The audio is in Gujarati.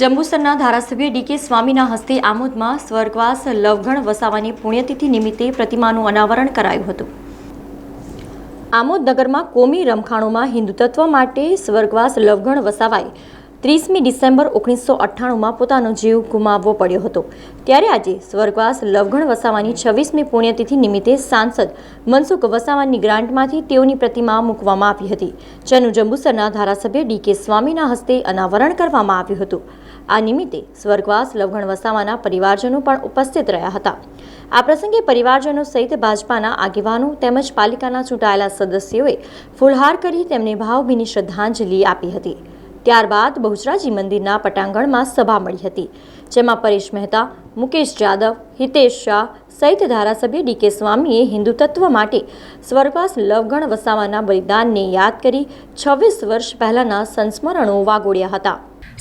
જંબુસરના ધારાસભ્ય ડીકે સ્વામીના હસ્તે આમોદમાં સ્વર્ગવાસ લવગણ વસાવાની પુણ્યતિથિ નિમિત્તે પ્રતિમાનું અનાવરણ કરાયું હતું. આમોદ નગરમાં કોમી રમખાણોમાં હિન્દુતત્વ માટે સ્વર્ગવાસ લવગણ વસાવાએ ત્રીસમી ડિસેમ્બર ઓગણીસો અઠ્ઠાણુંમાં પોતાનો જીવ ગુમાવવો પડ્યો હતો. ત્યારે આજે સ્વર્ગવાસ લવગણ વસાવાની છવ્વીસમી પુણ્યતિથિ નિમિત્તે સાંસદ મનસુખ વસાવાની ગ્રાન્ટમાંથી તેઓની પ્રતિમા મૂકવામાં આવી હતી, જેનું જંબુસરના ધારાસભ્ય ડીકે સ્વામીના હસ્તે અનાવરણ કરવામાં આવ્યું હતું. આ નિમિત્તે સ્વર્ગવાસ લવગણ વસાવાના પરિવારજનો પણ ઉપસ્થિત રહ્યા હતા. આ પ્રસંગે પરિવારજનો સહિત ભાજપાના આગેવાનો તેમજ પાલિકાના ચૂંટાયેલા સદસ્યોએ ફૂલહાર કરી તેમને ભાવભીની શ્રદ્ધાંજલિ આપી હતી. ત્યારબાદ બહુચરાજી મંદિરના પટાંગણમાં સભા મળી હતી, જેમાં પરેશ મહેતા, મુકેશ જાદવ, હિતેશ શાહ સહિત ધારાસભ્ય ડીકે સ્વામીએ હિન્દુ તત્વ માટે સ્વર્ગવાસ લવગણ વસાવાના બલિદાનને યાદ કરી છવ્વીસ વર્ષ પહેલાંના સંસ્મરણો વાગોડ્યા હતા.